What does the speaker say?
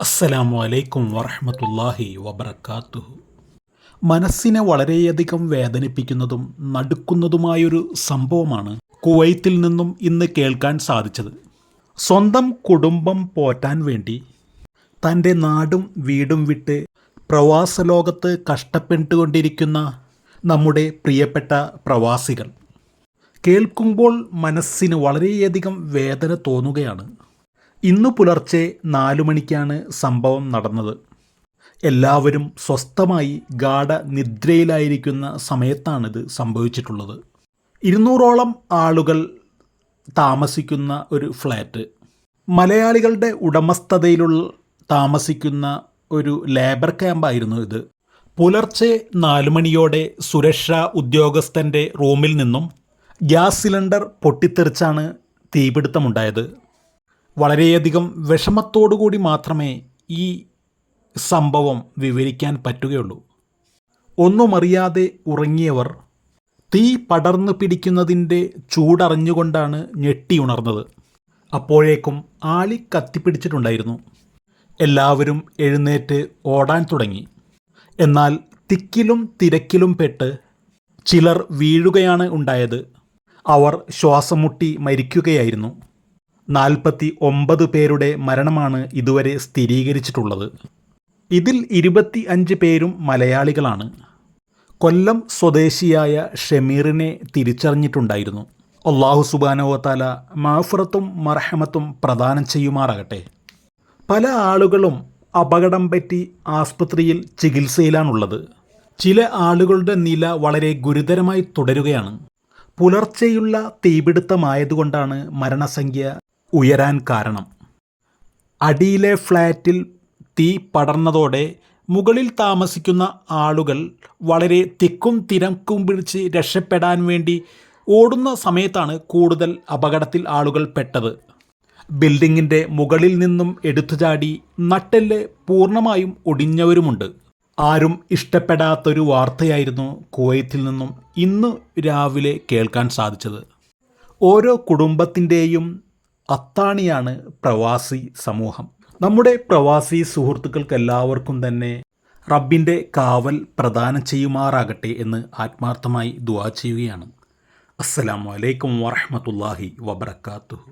അസ്സലാമു അലൈക്കും വറഹമത്തല്ലാഹി വബർക്കാത്തുഹു മനസ്സിനെ വളരെയധികം വേദനിപ്പിക്കുന്നതും നടുക്കുന്നതുമായൊരു സംഭവമാണ് കുവൈത്തിൽ നിന്നും ഇന്ന് കേൾക്കാൻ സാധിച്ചത്. സ്വന്തം കുടുംബം പോറ്റാൻ വേണ്ടി തന്റെ നാടും വീടും വിട്ട് പ്രവാസ ലോകത്ത് കഷ്ടപ്പെട്ടുകൊണ്ടിരിക്കുന്ന നമ്മുടെ പ്രിയപ്പെട്ട പ്രവാസികൾ. കേൾക്കുമ്പോൾ മനസ്സിന് വളരെയധികം വേദന തോന്നുകയാണ്. ഇന്ന് പുലർച്ചെ നാലു മണിക്കാണ് സംഭവം നടന്നത്. എല്ലാവരും സ്വസ്ഥമായി ഗാഠ നിദ്രയിലായിരിക്കുന്ന സമയത്താണിത് സംഭവിച്ചിട്ടുള്ളത്. ഇരുന്നൂറോളം ആളുകൾ താമസിക്കുന്ന ഒരു ഫ്ലാറ്റ് മലയാളികളുടെ ഉടമസ്ഥതയിലുള്ള താമസിക്കുന്ന ഒരു ലേബർ ക്യാമ്പായിരുന്നു ഇത്. പുലർച്ചെ നാലു മണിയോടെ സുരക്ഷാ ഉദ്യോഗസ്ഥന്റെ റൂമിൽ നിന്നും ഗ്യാസ് സിലിണ്ടർ പൊട്ടിത്തെറിച്ചാണ് തീപിടുത്തമുണ്ടായത്. വളരെയധികം വിഷമത്തോടുകൂടി മാത്രമേ ഈ സംഭവം വിവരിക്കാൻ പറ്റുകയുള്ളൂ. ഒന്നുമറിയാതെ ഉറങ്ങിയവർ തീ പടർന്നു പിടിക്കുന്നതിന്റെ ചൂടറിഞ്ഞുകൊണ്ടാണ് ഞെട്ടി ഉണർന്നത്. അപ്പോഴേക്കും ആളി കത്തിപ്പിടിച്ചിട്ടുണ്ടായിരുന്നു. എല്ലാവരും എഴുന്നേറ്റ് ഓടാൻ തുടങ്ങി. എന്നാൽ തിക്കിലും തിരക്കിലും പെട്ട് ചിലർ വീഴുകയാണ് ഉണ്ടായത്. അവർ ശ്വാസം മുട്ടി മരിക്കുകയായിരുന്നു. നാൽപ്പത്തി ഒമ്പത് പേരുടെ മരണമാണ് ഇതുവരെ സ്ഥിരീകരിച്ചിട്ടുള്ളത്. ഇതിൽ ഇരുപത്തി അഞ്ച് പേരും മലയാളികളാണ്. കൊല്ലം സ്വദേശിയായ ഷമീറിനെ തിരിച്ചറിഞ്ഞിട്ടുണ്ടായിരുന്നു. അള്ളാഹു സുബാനോവത്താല മാഫുറത്തും മർഹമത്തും പ്രദാനം ചെയ്യുമാറാകട്ടെ. പല ആളുകളും അപകടം പറ്റി ആസ്പത്രിയിൽ ചികിത്സയിലാണുള്ളത്. ചില ആളുകളുടെ നില വളരെ ഗുരുതരമായി തുടരുകയാണ്. പുലർച്ചെയുള്ള തീപിടുത്തമായതുകൊണ്ടാണ് മരണസംഖ്യ ഉയരാൻ കാരണം. അടിയിലെ ഫ്ലാറ്റിൽ തീ പടർന്നതോടെ മുകളിൽ താമസിക്കുന്ന ആളുകൾ വളരെ തിക്കും തിരക്കും പിടിച്ച് രക്ഷപ്പെടാൻ വേണ്ടി ഓടുന്ന സമയത്താണ് കൂടുതൽ അപകടത്തിൽ ആളുകൾ പെട്ടത്. ബിൽഡിങ്ങിന്റെ മുകളിൽ നിന്നും എടുത്തുചാടി നട്ടെല്ല് പൂർണമായും ഒടിഞ്ഞവരുമുണ്ട്. ആരും ഇഷ്ടപ്പെടാത്തൊരു വാർത്തയായിരുന്നു കുവൈത്തിൽ നിന്നും ഇന്ന് രാവിലെ കേൾക്കാൻ സാധിച്ചത്. ഓരോ കുടുംബത്തിന്റെയും അത്താണിയാണ് പ്രവാസി സമൂഹം. നമ്മുടെ പ്രവാസി സുഹൃത്തുക്കൾക്ക് എല്ലാവർക്കും തന്നെ റബ്ബിന്റെ കാവൽ പ്രദാനം ചെയ്യുമാറാകട്ടെ എന്ന് ആത്മാർത്ഥമായി ദുവാ ചെയ്യുകയാണ്. അസ്സലാമു അലൈക്കും വറഹമത്തല്ലാഹി വബർക്കാത്തുഹു